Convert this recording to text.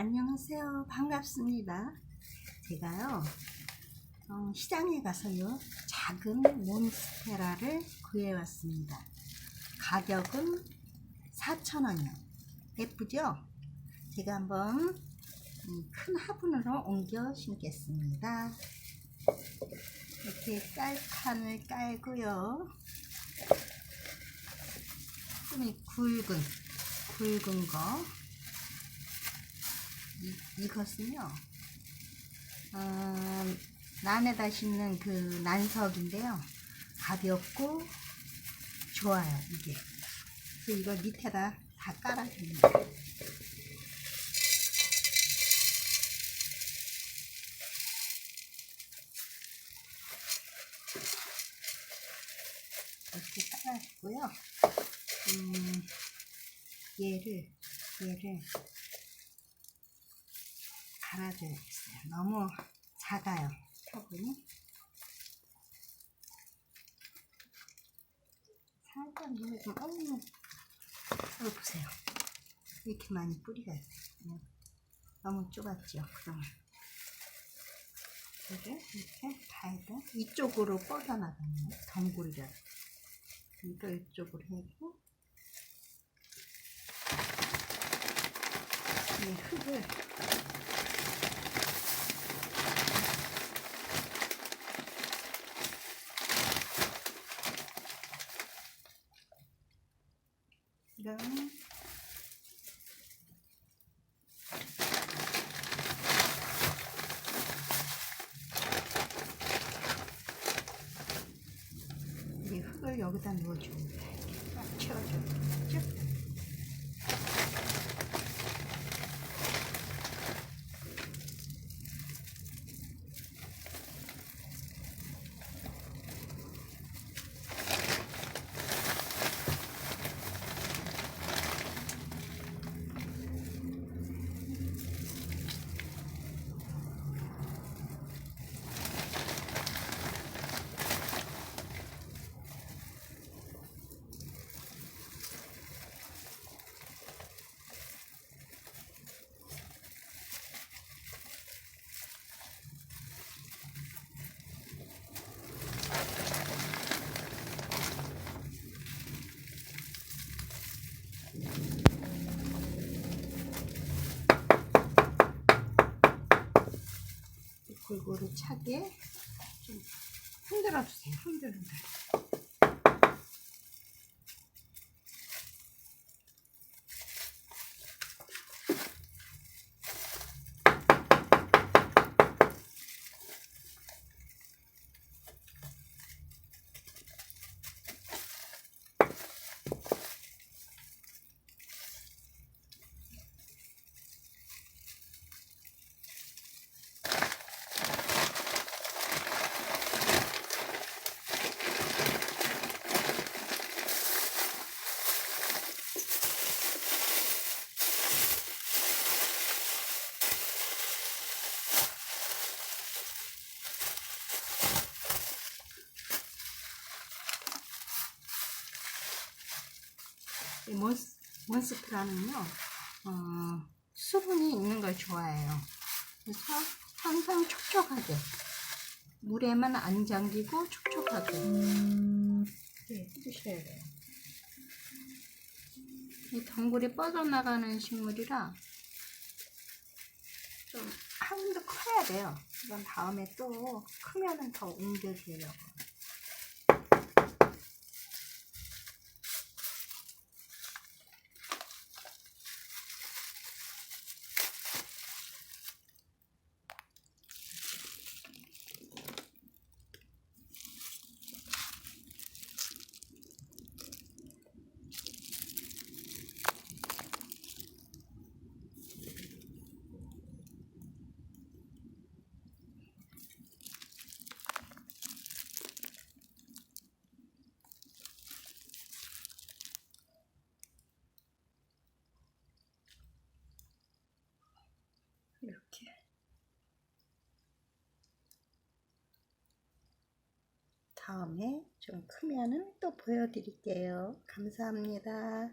안녕하세요. 반갑습니다. 제가요, 어, 시장에 가서요, 작은 몬스테라를 구해왔습니다. 가격은 4,000원이요. 예쁘죠? 제가 한번 음, 큰 화분으로 옮겨 심겠습니다. 이렇게 깔판을 깔고요. 조금 굵은, 굵은 거. 이, 이것은요, 어, 난에다 심는 그 난석인데요. 가볍고 좋아요, 이게. 그래서 이걸 밑에다 다 깔아줍니다. 이렇게 깔아주고요. 음, 얘를, 얘를 갈아줘야겠어요. 너무 작아요. 화분이. 살짝 물을 좀, 어우, 어, 보세요. 이렇게 많이 뿌리가 있어요. 너무 좁았죠. 그러면. 이를 이렇게 가이드 이쪽으로 뻗어나가는 덩굴이를 그러니까 이쪽으로 해고 이 흙을 이런 이 흙을 여기다 넣어주면 돼. 채워줘 골고루 차게 좀 흔들어 주세요. 흔들 흔들. 몬스, 몬스트라는요, 어, 수분이 있는 걸 좋아해요. 그래서 항상 촉촉하게. 물에만 안 잠기고 촉촉하게. 네, 해주셔야 돼요. 이 덩굴이 뻗어나가는 식물이라 좀 한도 커야 돼요. 이건 다음에 또 크면은 더 옮겨주려고. 이렇게. 다음에 좀 크면은 또 보여드릴게요. 감사합니다.